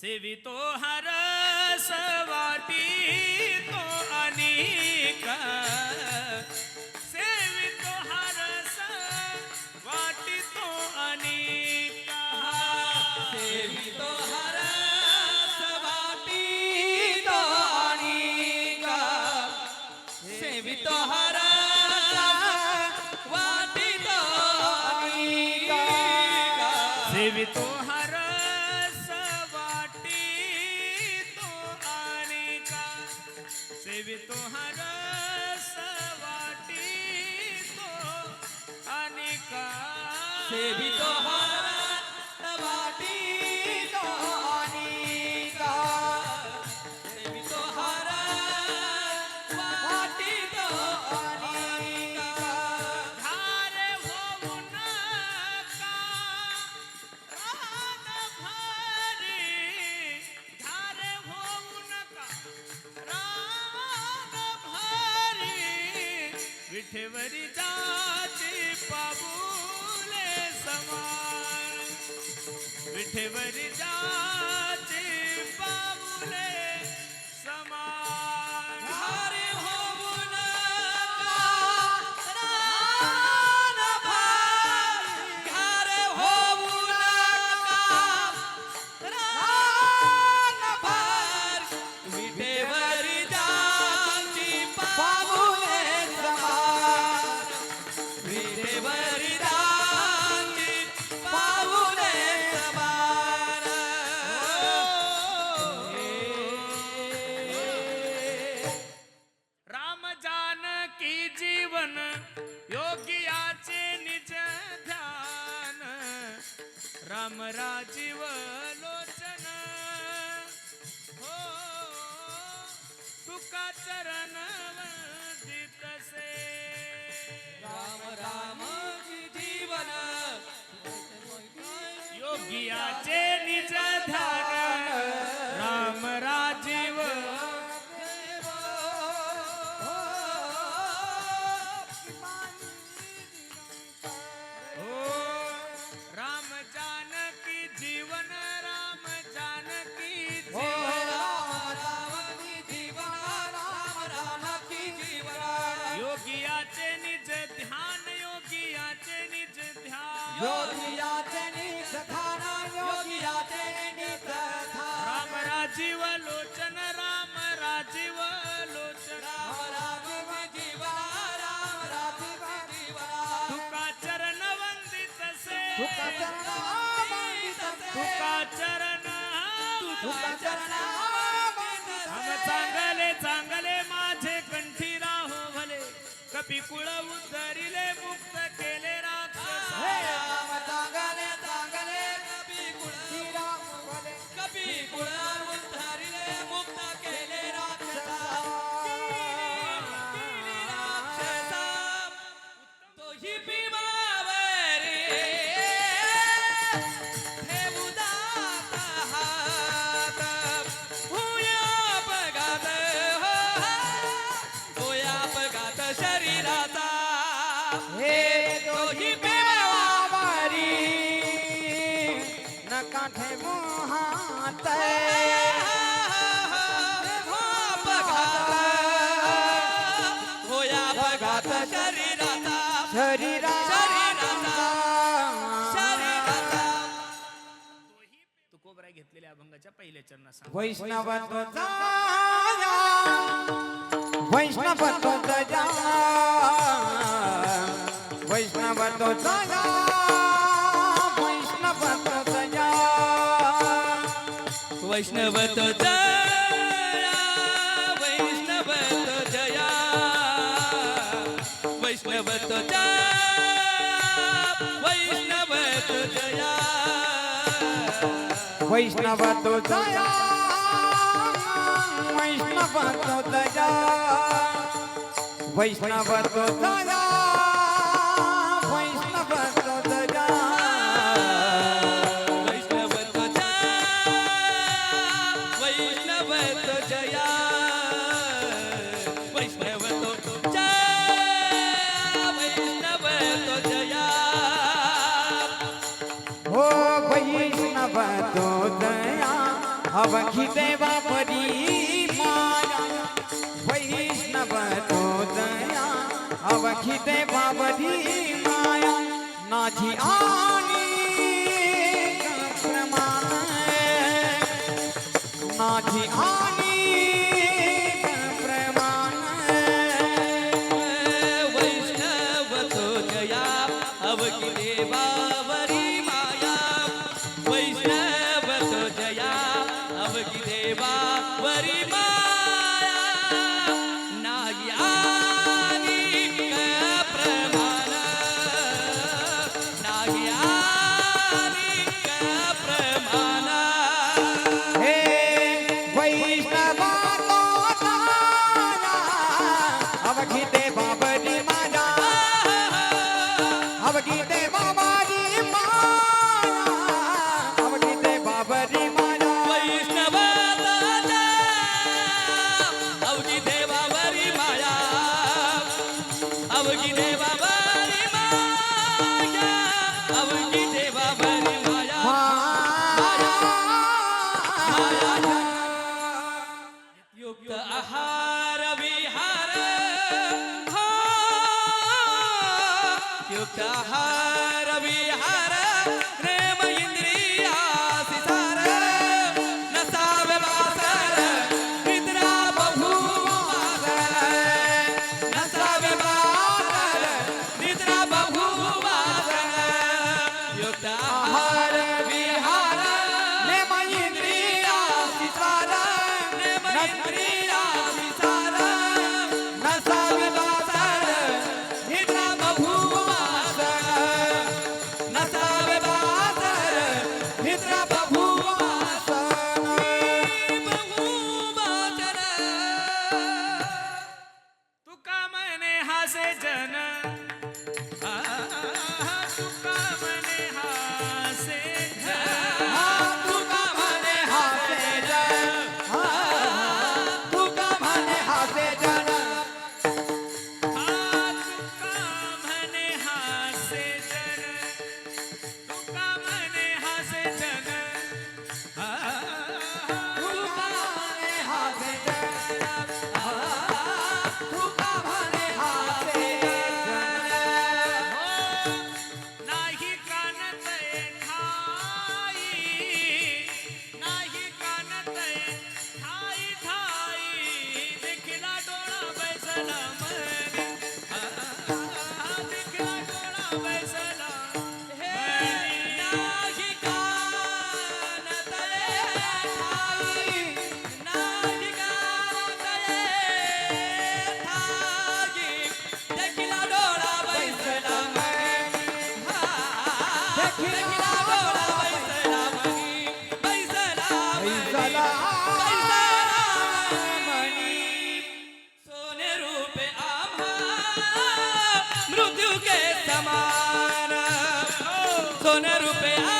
સેવિતો હર સવાટી देवी तुहार सवाटी तो अनिका देवी जीव लोचन राम राजीव लोचन राम राजीव जीवा राम राजीव जीवा तुका चरण वंदित से तुका चरण तुका चरण चांगले चांगले माझे कंठी राहो भले. कपी कुळ उद्धरिले वैष्णव वैष्णव वैष्णव वैष्णव वैष्णव वैष्णव तो दया वैष्णव तो दया वैष्णव तो दया पावखिते बाबधी माया नाझी आणि प्रमाण नाझी आणि प्रमाण वैष्णव तो जया अवकिते बाबरी কোন রূপে আ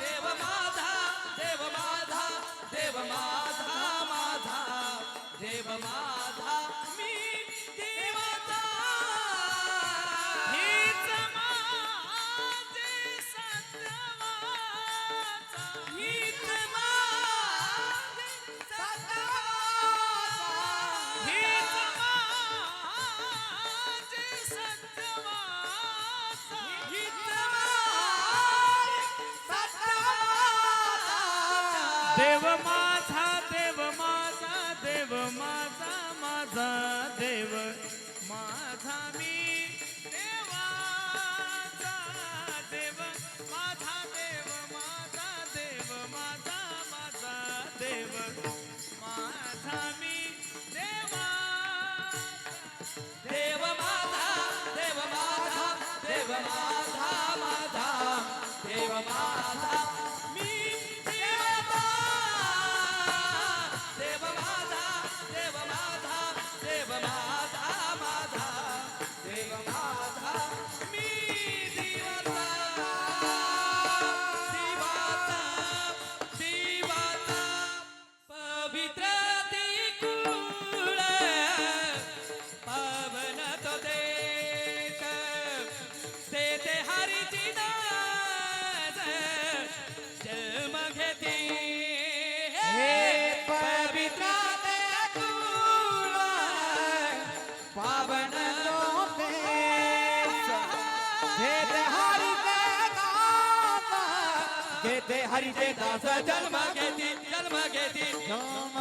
देव माझा देव माझा देव माझा देव हरीचे दास जन्म घेती जन्म घेती. जन्म